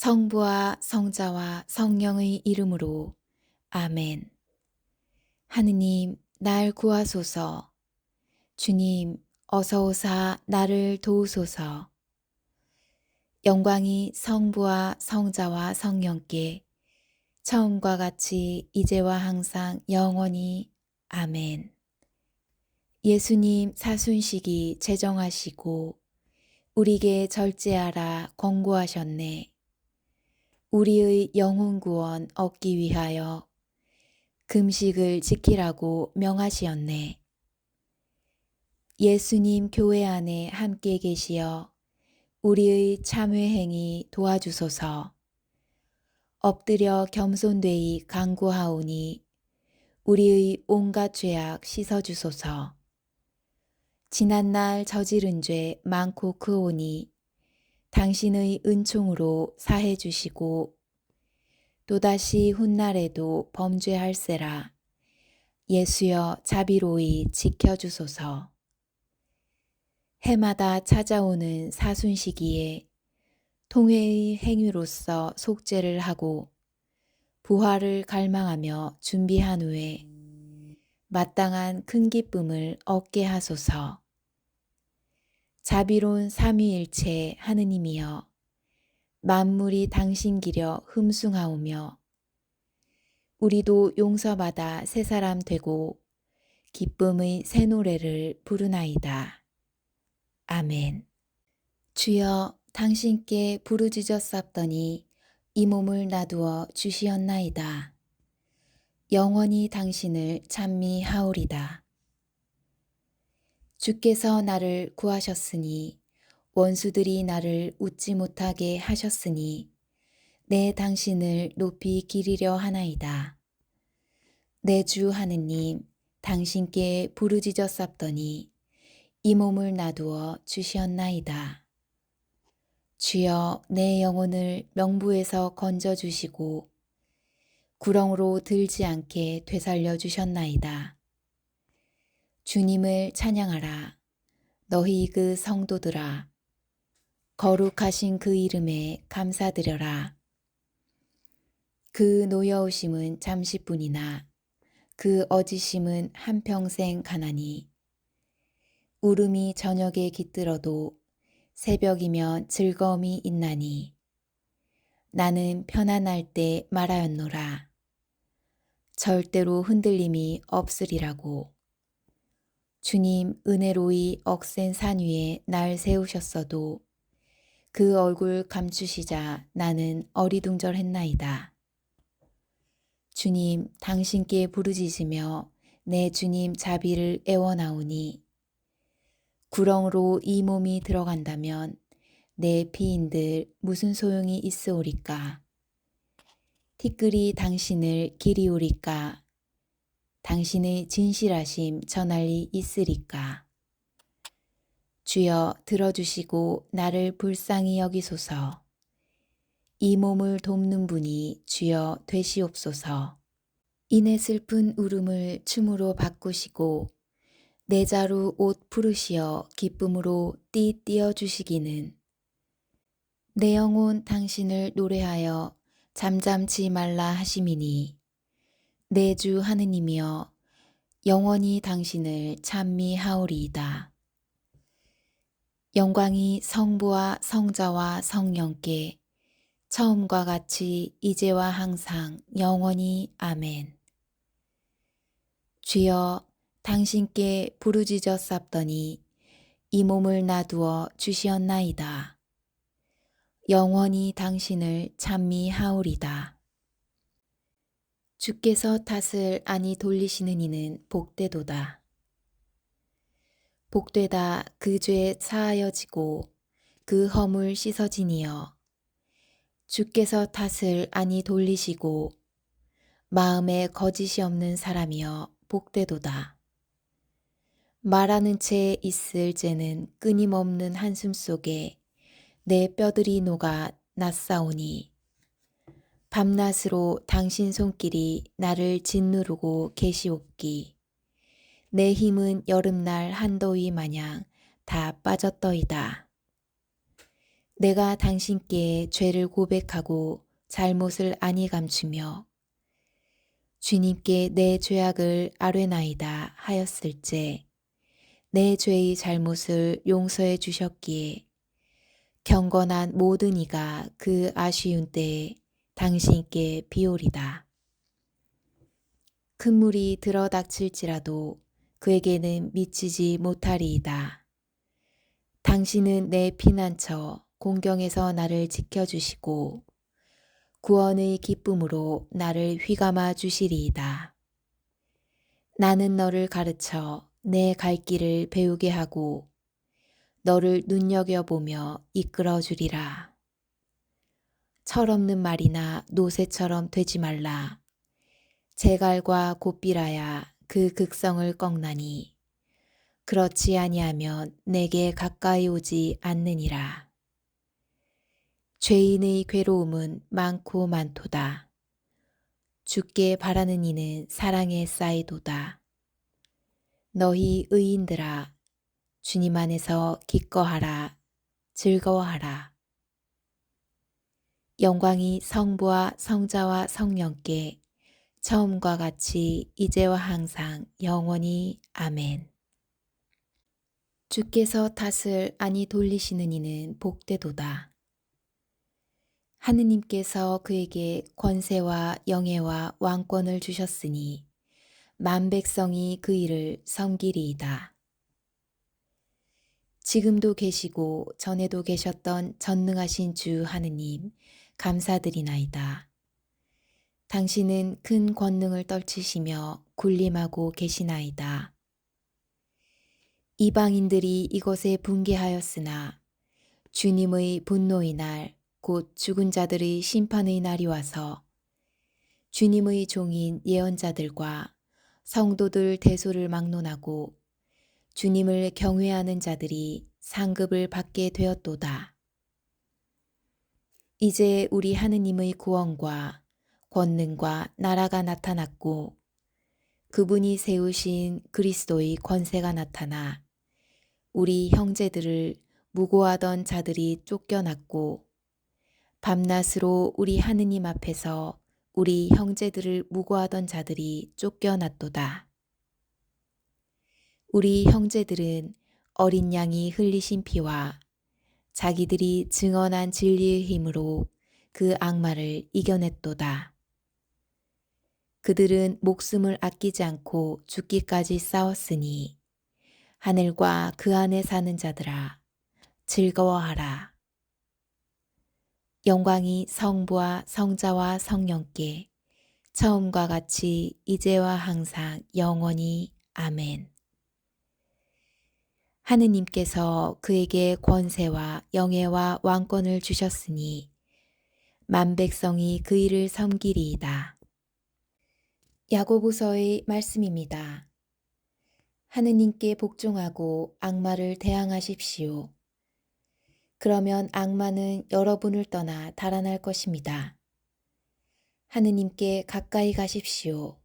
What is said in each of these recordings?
성부와 성자와 성령의 이름으로 아멘. 하느님, 날 구하소서. 주님, 어서 오사 나를 도우소서. 영광이 성부와 성자와 성령께 처음과 같이 이제와 항상 영원히 아멘. 예수님 사순식이 제정하시고 우리에게 절제하라 권고하셨네. 우리의 영혼 구원 얻기 위하여 금식을 지키라고 명하시었네. 예수님 교회 안에 함께 계시어 우리의 참회 행위 도와주소서. 엎드려 겸손되이 강구하오니 우리의 온갖 죄악 씻어주소서. 지난날 저지른 죄 많고 크오니 당신의 은총으로 사해 주시고 또다시 훗날에도 범죄할세라 예수여 자비로이 지켜 주소서. 해마다 찾아오는 사순시기에 통회의 행위로서 속죄를 하고 부활을 갈망하며 준비한 후에 마땅한 큰 기쁨을 얻게 하소서. 자비로운 삼위일체 하느님이여 만물이 당신 기려 흠숭하오며 우리도 용서받아 새 사람 되고 기쁨의 새 노래를 부르나이다. 아멘. 주여 당신께 부르짖었사더니 이 몸을 놔두어 주시었나이다. 영원히 당신을 찬미하오리다. 주께서 나를 구하셨으니 원수들이 나를 웃지 못하게 하셨으니 내 당신을 높이 기리려 하나이다. 내 주 하느님 당신께 부르짖었사더니 이 몸을 놔두어 주시었나이다. 주여 내 영혼을 명부에서 건져 주시고 구렁으로 들지 않게 되살려 주셨나이다. 주님을 찬양하라. 너희 그 성도들아. 거룩하신 그 이름에 감사드려라. 그 노여우심은 잠시뿐이나 그 어지심은 한평생 가나니 울음이 저녁에 깃들어도 새벽이면 즐거움이 있나니 나는 편안할 때 말하였노라. 절대로 흔들림이 없으리라고. 주님 은혜로이 억센 산 위에 날 세우셨어도 그 얼굴 감추시자 나는 어리둥절했나이다. 주님 당신께 부르짖으며 내 주님 자비를 애원하오니 구렁으로 이 몸이 들어간다면 내 피인들 무슨 소용이 있으오리까? 티끌이 당신을 기리오리까? 당신의 진실하심 전할 리 있으리까? 주여 들어주시고 나를 불쌍히 여기소서. 이 몸을 돕는 분이 주여 되시옵소서. 이내 슬픈 울음을 춤으로 바꾸시고 내 자루 옷 부르시어 기쁨으로 띠 띄어 주시기는 내 영혼 당신을 노래하여 잠잠치 말라 하심이니 내 주 하느님이여 영원히 당신을 찬미하오리이다. 영광이 성부와 성자와 성령께 처음과 같이 이제와 항상 영원히 아멘. 주여 당신께 부르짖었사더니 이 몸을 놔두어 주시었나이다. 영원히 당신을 찬미하오리다. 주께서 탓을 아니 돌리시는 이는 복되도다. 복되다 그 죄 사하여지고 그 허물 씻어지니여. 주께서 탓을 아니 돌리시고 마음에 거짓이 없는 사람이여 복되도다. 말하는 채 있을 죄는 끊임없는 한숨 속에 내 뼈들이 녹아 낯사오니 밤낮으로 당신 손길이 나를 짓누르고 계시옵기 내 힘은 여름날 한더위 마냥 다 빠졌더이다. 내가 당신께 죄를 고백하고 잘못을 아니 감추며 주님께 내 죄악을 아뢰나이다 하였을제 내 죄의 잘못을 용서해 주셨기에 경건한 모든 이가 그 아쉬운 때에 당신께 비오리다. 큰 물이 들어닥칠지라도 그에게는 미치지 못하리이다. 당신은 내 피난처 공경에서 나를 지켜주시고 구원의 기쁨으로 나를 휘감아 주시리이다. 나는 너를 가르쳐 내 갈 길을 배우게 하고 너를 눈여겨보며 이끌어 주리라. 철없는 말이나 노새처럼 되지 말라. 제갈과 곱비라야 그 극성을 꺾나니 그렇지 아니하면 내게 가까이 오지 않느니라. 죄인의 괴로움은 많고 많도다. 죽게 바라는 이는 사랑에 쌓이도다. 너희 의인들아 주님 안에서 기꺼하라 즐거워하라. 영광이 성부와 성자와 성령께 처음과 같이 이제와 항상 영원히 아멘. 주께서 탓을 아니 돌리시는 이는 복되도다. 하느님께서 그에게 권세와 영예와 왕권을 주셨으니 만 백성이 그 일을 섬기리이다. 지금도 계시고 전에도 계셨던 전능하신 주 하느님 감사드리나이다. 당신은 큰 권능을 떨치시며 군림하고 계시나이다. 이방인들이 이곳에 붕괴하였으나 주님의 분노의 날, 곧 죽은 자들의 심판의 날이 와서 주님의 종인 예언자들과 성도들 대소를 막론하고 주님을 경외하는 자들이 상급을 받게 되었도다. 이제 우리 하느님의 구원과 권능과 나라가 나타났고 그분이 세우신 그리스도의 권세가 나타나 우리 형제들을 무고하던 자들이 쫓겨났고 밤낮으로 우리 하느님 앞에서 우리 형제들을 무고하던 자들이 쫓겨났도다. 우리 형제들은 어린 양이 흘리신 피와 자기들이 증언한 진리의 힘으로 그 악마를 이겨냈도다. 그들은 목숨을 아끼지 않고 죽기까지 싸웠으니 하늘과 그 안에 사는 자들아 즐거워하라. 영광이 성부와 성자와 성령께 처음과 같이 이제와 항상 영원히 아멘. 하느님께서 그에게 권세와 영예와 왕권을 주셨으니 만 백성이 그 일을 섬기리이다. 야고보서의 말씀입니다. 하느님께 복종하고 악마를 대항하십시오. 그러면 악마는 여러분을 떠나 달아날 것입니다. 하느님께 가까이 가십시오.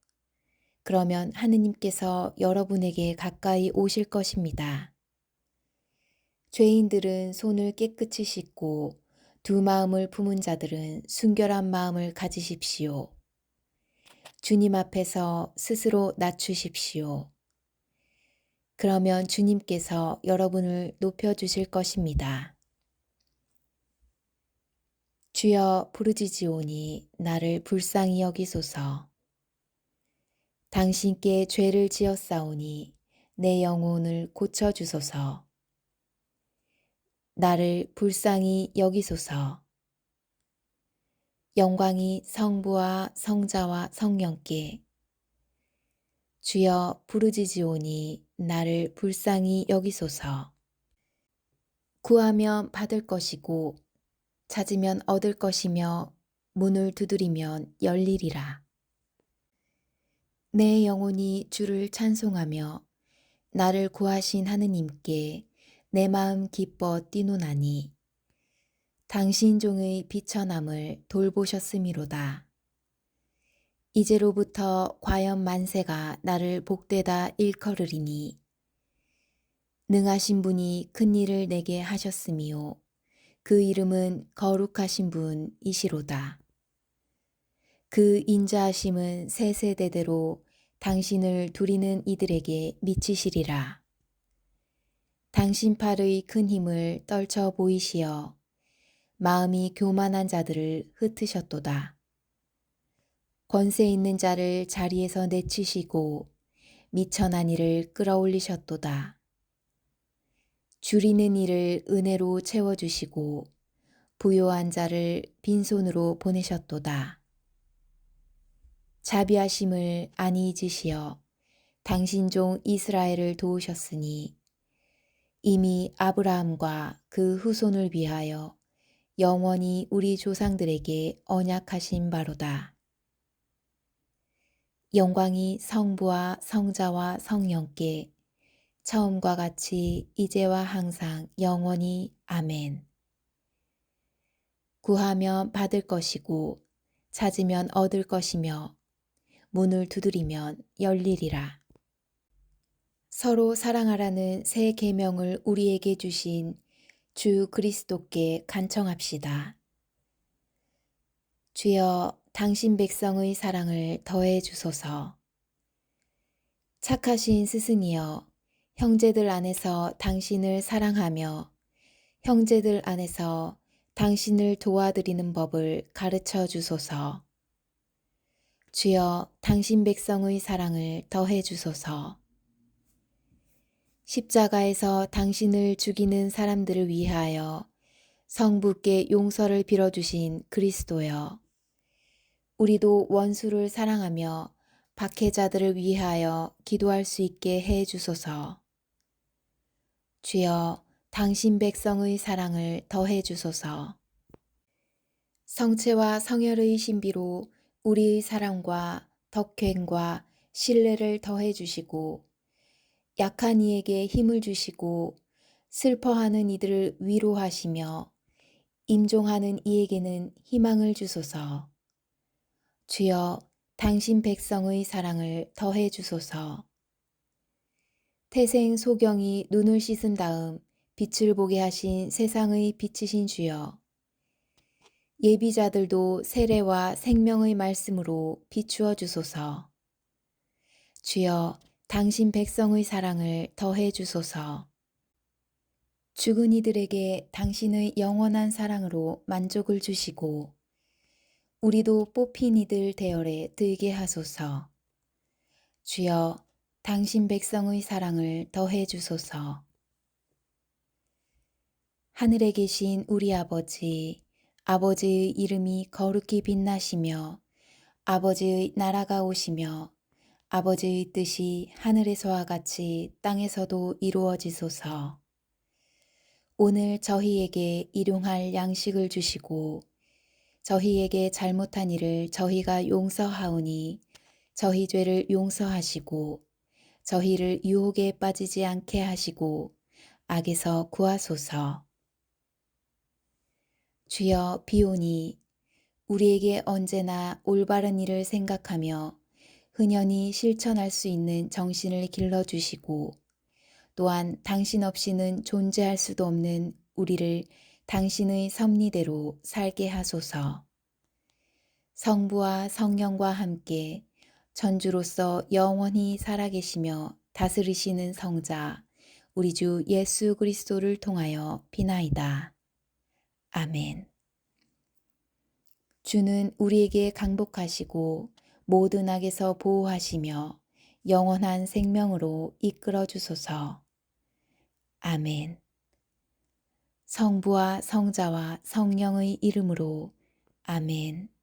그러면 하느님께서 여러분에게 가까이 오실 것입니다. 죄인들은 손을 깨끗이 씻고 두 마음을 품은 자들은 순결한 마음을 가지십시오. 주님 앞에서 스스로 낮추십시오. 그러면 주님께서 여러분을 높여주실 것입니다. 주여 부르짖으오니 나를 불쌍히 여기소서. 당신께 죄를 지었사오니 내 영혼을 고쳐주소서. 나를 불쌍히 여기소서. 영광이 성부와 성자와 성령께 주여 부르짖으오니 나를 불쌍히 여기소서. 구하면 받을 것이고 찾으면 얻을 것이며 문을 두드리면 열리리라. 내 영혼이 주를 찬송하며 나를 구하신 하느님께 내 마음 기뻐 뛰노나니 당신 종의 비천함을 돌보셨음이로다. 이제로부터 과연 만세가 나를 복되다 일컬으리니 능하신 분이 큰 일을 내게 하셨으미요 그 이름은 거룩하신 분이시로다. 그 인자하심은 세 세대대로 당신을 두리는 이들에게 미치시리라. 당신 팔의 큰 힘을 떨쳐 보이시어 마음이 교만한 자들을 흩으셨도다. 권세 있는 자를 자리에서 내치시고 미천한 이를 끌어올리셨도다. 줄이는 이를 은혜로 채워주시고 부요한 자를 빈손으로 보내셨도다. 자비하심을 안히 잊으시어 당신 종 이스라엘을 도우셨으니 이미 아브라함과 그 후손을 위하여 영원히 우리 조상들에게 언약하신 바로다. 영광이 성부와 성자와 성령께 처음과 같이 이제와 항상 영원히 아멘. 구하면 받을 것이고 찾으면 얻을 것이며 문을 두드리면 열리리라. 서로 사랑하라는 새 계명을 우리에게 주신 주 그리스도께 간청합시다. 주여 당신 백성의 사랑을 더해 주소서. 착하신 스승이여 형제들 안에서 당신을 사랑하며 형제들 안에서 당신을 도와드리는 법을 가르쳐 주소서. 주여 당신 백성의 사랑을 더해 주소서. 십자가에서 당신을 죽이는 사람들을 위하여 성부께 용서를 빌어주신 그리스도여. 우리도 원수를 사랑하며 박해자들을 위하여 기도할 수 있게 해 주소서. 주여 당신 백성의 사랑을 더해 주소서. 성체와 성혈의 신비로 우리의 사랑과 덕행과 신뢰를 더해 주시고 약한 이에게 힘을 주시고 슬퍼하는 이들을 위로하시며 임종하는 이에게는 희망을 주소서. 주여 당신 백성의 사랑을 더해 주소서. 태생 소경이 눈을 씻은 다음 빛을 보게 하신 세상의 빛이신 주여. 예비자들도 세례와 생명의 말씀으로 비추어 주소서. 주여, 당신 백성의 사랑을 더해 주소서. 죽은 이들에게 당신의 영원한 사랑으로 만족을 주시고, 우리도 뽑힌 이들 대열에 들게 하소서. 주여, 당신 백성의 사랑을 더해 주소서. 하늘에 계신 우리 아버지, 아버지의 이름이 거룩히 빛나시며 아버지의 나라가 오시며 아버지의 뜻이 하늘에서와 같이 땅에서도 이루어지소서. 오늘 저희에게 일용할 양식을 주시고 저희에게 잘못한 일을 저희가 용서하오니 저희 죄를 용서하시고 저희를 유혹에 빠지지 않게 하시고 악에서 구하소서. 주여 비오니 우리에게 언제나 올바른 일을 생각하며 흔연히 실천할 수 있는 정신을 길러주시고 또한 당신 없이는 존재할 수도 없는 우리를 당신의 섭리대로 살게 하소서. 성부와 성령과 함께 전주로서 영원히 살아계시며 다스리시는 성자 우리 주 예수 그리스도를 통하여 비나이다. 아멘. 주는 우리에게 강복하시고 모든 악에서 보호하시며 영원한 생명으로 이끌어 주소서. 아멘. 성부와 성자와 성령의 이름으로 아멘.